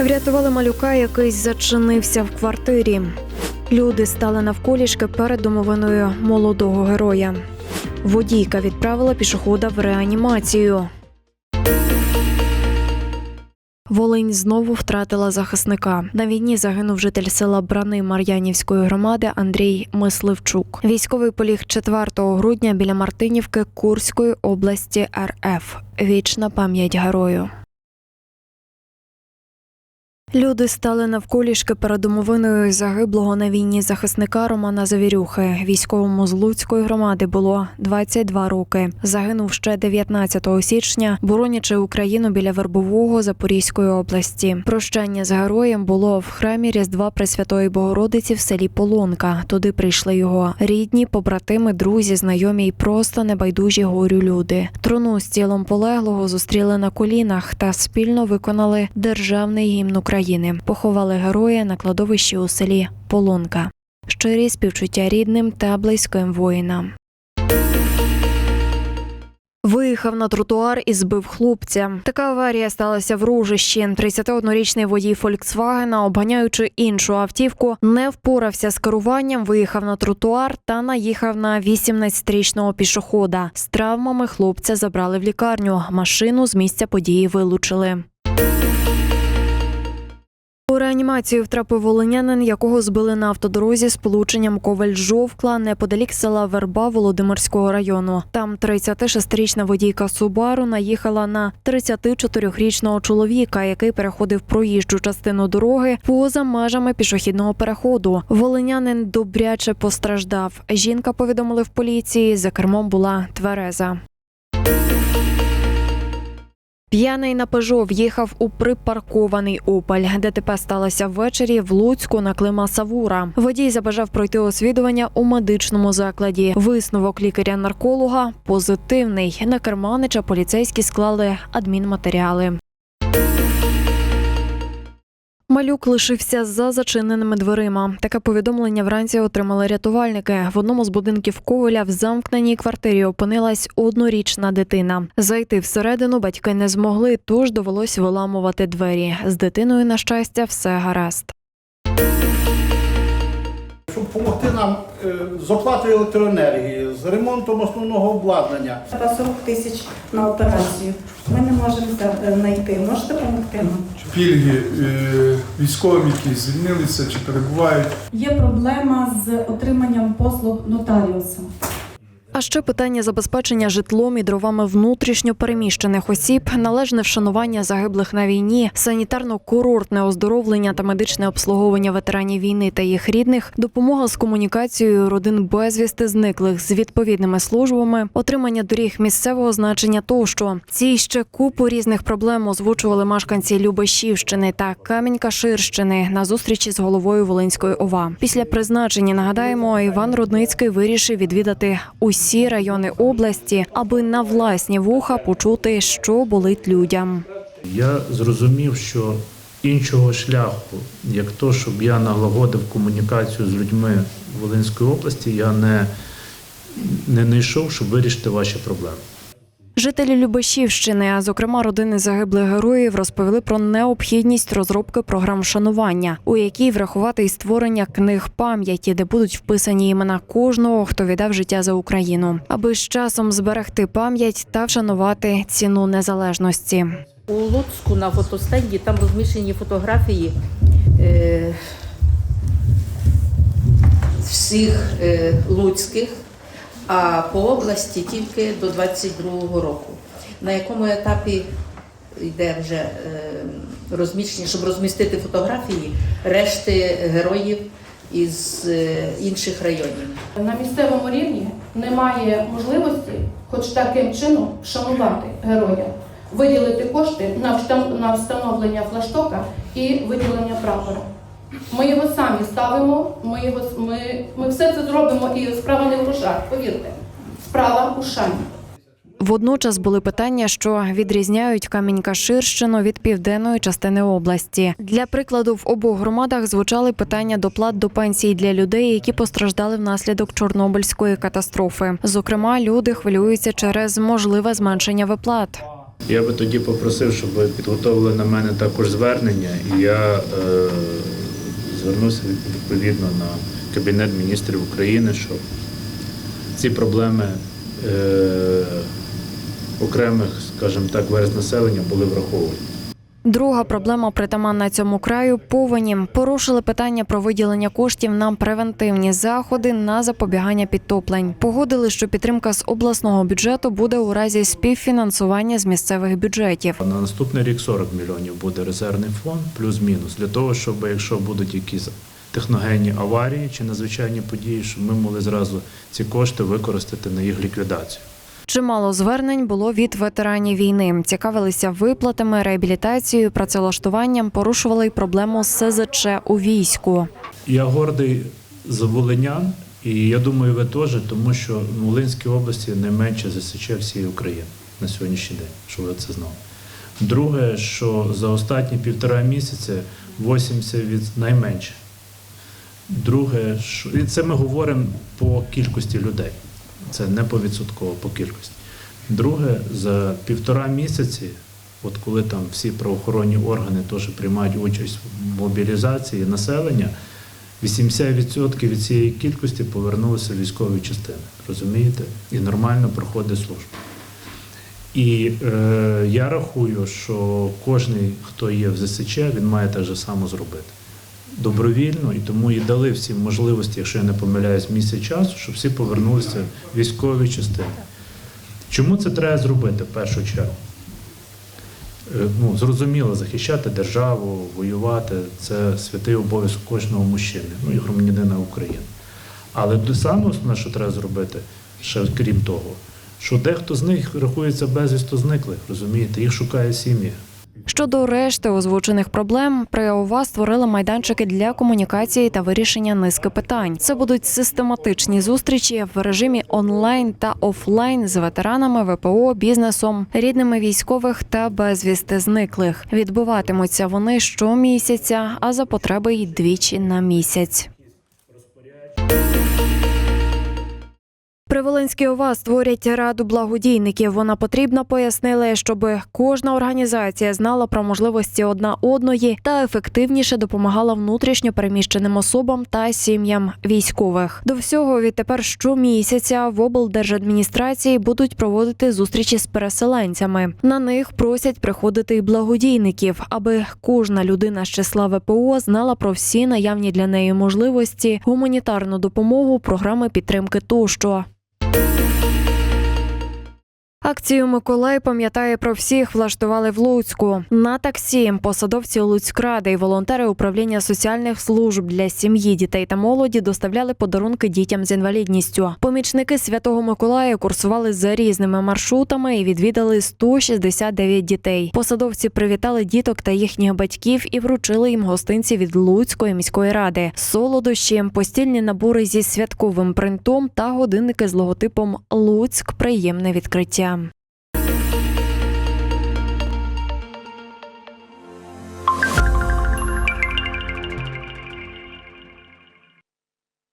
Врятували малюка, який зачинився в квартирі. Люди стали навколішки перед домовиною молодого героя. Водійка відправила пішохода в реанімацію. Волинь знову втратила захисника. На війні загинув житель села Брани Мар'янівської громади Андрій Мисливчук. Військовий поліг 4 грудня біля Мартинівки Курської області РФ. Вічна пам'ять герою. Люди стали навколішки перед домовиною загиблого на війні захисника Романа Завірюхи. Військовому з Луцької громади було 22 роки. Загинув ще 19 січня, боронячи Україну біля Вербового Запорізької області. Прощання з героєм було в храмі Різдва Пресвятої Богородиці в селі Полонка. Туди прийшли його рідні, побратими, друзі, знайомі й просто небайдужі горю люди. Труну з тілом полеглого зустріли на колінах та спільно виконали державний гімн України. Поховали героя на кладовищі у селі Полонка. Щирі співчуття рідним та близьким воїнам. Виїхав на тротуар і збив хлопця. Така аварія сталася в Ружищі. 31-річний водій Фольксвагена, обганяючи іншу автівку, не впорався з керуванням, виїхав на тротуар та наїхав на 18-річного пішохода. З травмами хлопця забрали в лікарню. Машину з місця події вилучили. Реанімацію втрапив волинянин, якого збили на автодорозі з полученням Коваль-Жовкла неподалік села Верба Володимирського району. Там 36-річна водійка Субару наїхала на 34-річного чоловіка, який переходив проїжджу частину дороги поза межами пішохідного переходу. Волинянин добряче постраждав. Жінка повідомили в поліції. За кермом була твереза. П'яний на Пежо в'їхав у припаркований Опель. ДТП сталося ввечері в Луцьку на Клима Савура. Водій забажав пройти освідування у медичному закладі. Висновок лікаря-нарколога позитивний. На керманича поліцейські склали адмінматеріали. Малюк лишився за зачиненими дверима. Таке повідомлення вранці отримали рятувальники. В одному з будинків Коваля в замкненій квартирі опинилась однорічна дитина. Зайти всередину батьки не змогли, тож довелось виламувати двері. З дитиною, на щастя, все гаразд. Щоб допомогти нам е, з оплатою електроенергії, з ремонтом основного обладнання. Треба 40 тисяч на операцію. Ми не можемо знайти. Можете допомогти нам? пільги е, військовим, які звільнилися чи перебувають. Є проблема з отриманням послуг нотаріуса. А ще питання забезпечення житлом і дровами внутрішньо переміщених осіб, належне вшанування загиблих на війні, санітарно-курортне оздоровлення та медичне обслуговування ветеранів війни та їх рідних, допомога з комунікацією родин безвісти зниклих з відповідними службами, отримання доріг місцевого значення тощо. Ці ще купу різних проблем озвучували мешканці Любешівщини та Камінь-Каширщини на зустрічі з головою Волинської ОВА. Після призначення нагадаємо, Іван Рудницький вирішив відвідати усі райони області, аби на власні вуха почути, що болить людям. Я зрозумів, що іншого шляху, як то, щоб я налагодив комунікацію з людьми Волинської області, я не, не знайшов, щоб вирішити ваші проблеми. Жителі Любешівщини, а зокрема родини загиблих героїв, розповіли про необхідність розробки програм вшанування, у якій врахувати і створення книг пам'яті, де будуть вписані імена кожного, хто віддав життя за Україну, аби з часом зберегти пам'ять та вшанувати ціну незалежності. У Луцьку на фотостенді там розміщені фотографії е, всіх е, луцьких, а по області тільки до 22-го року. На якому етапі йде вже е, розміщення, щоб розмістити фотографії решти героїв із е, інших районів. На місцевому рівні немає можливості, хоч таким чином, вшанувати героя, виділити кошти на встановлення флаштока і виділення прапора. Ми його самі ставимо, ми, його, ми, ми все це зробимо, і справа не в грошах, повірте. Справа у шані. Водночас були питання, що відрізняють Камінь-Каширщину від південної частини області. Для прикладу, в обох громадах звучали питання доплат до пенсій для людей, які постраждали внаслідок Чорнобильської катастрофи. Зокрема, люди хвилюються через можливе зменшення виплат. Я би тоді попросив, щоб ви підготовили на мене також звернення, і я е, звернуся відповідно на Кабінет міністрів України, щоб ці проблеми е, окремих, скажімо так, верст населення були враховані. Друга проблема притаманна цьому краю повені. Порушили питання про виділення коштів на превентивні заходи на запобігання підтоплень. Погодили, що підтримка з обласного бюджету буде у разі співфінансування з місцевих бюджетів. На наступний рік 40 мільйонів буде резервний фонд, плюс-мінус, для того, щоб якщо будуть якісь техногенні аварії чи надзвичайні події, щоб ми могли зразу ці кошти використати на їх ліквідацію. Чимало звернень було від ветеранів війни. Цікавилися виплатами, реабілітацією, працевлаштуванням, порушували й проблему СЗЧ у війську. Я гордий за волинян, і я думаю, ви теж, тому що в Волинській області найменше ЗСЧ всієї України на сьогоднішній день, щоб ви це знали. Друге, що за останні півтора місяці 80 від найменше. Друге, що і це ми говоримо по кількості людей. Це не по відсотково, по кількості. Друге, за півтора місяці, от коли там всі правоохоронні органи теж приймають участь в мобілізації населення, 80% від цієї кількості повернулися в військові частини. Розумієте? І нормально проходить службу. І е, я рахую, що кожен, хто є в ЗСЧ, він має те ж саме зробити. Добровільно, і тому і дали всім можливості, якщо я не помиляюсь, місяць часу, щоб всі повернулися в військові частини. Чому це треба зробити в першу чергу? Е, Ну, зрозуміло, захищати державу, воювати це святий обов'язок кожного мужчини, ну і громадянина України. Але саме основне, що треба зробити, ще крім того, що дехто з них рахується безвісто зниклих, розумієте, їх шукає сім'я. Щодо решти озвучених проблем, при ОВА створили майданчики для комунікації та вирішення низки питань. Це будуть систематичні зустрічі в режимі онлайн та офлайн з ветеранами ВПО, бізнесом, рідними військових та безвісти зниклих. Відбуватимуться вони щомісяця, а за потреби й двічі на місяць. Волинській ОВА створять раду благодійників. Вона потрібна, пояснили, щоб кожна організація знала про можливості одна одної та ефективніше допомагала внутрішньо переміщеним особам та сім'ям військових. До всього відтепер щомісяця в облдержадміністрації будуть проводити зустрічі з переселенцями. На них просять приходити й благодійників, аби кожна людина з числа ВПО знала про всі наявні для неї можливості, гуманітарну допомогу, програми підтримки тощо. Thank you. Акцію Миколай пам'ятає про всіх влаштували в Луцьку. На таксі посадовці Луцькради і волонтери управління соціальних служб для сім'ї, дітей та молоді доставляли подарунки дітям з інвалідністю. Помічники Святого Миколая курсували за різними маршрутами і відвідали 169 дітей. Посадовці привітали діток та їхніх батьків і вручили їм гостинці від Луцької міської ради, солодощі, постільні набори зі святковим принтом та годинники з логотипом Луцьк. Приємне відкриття.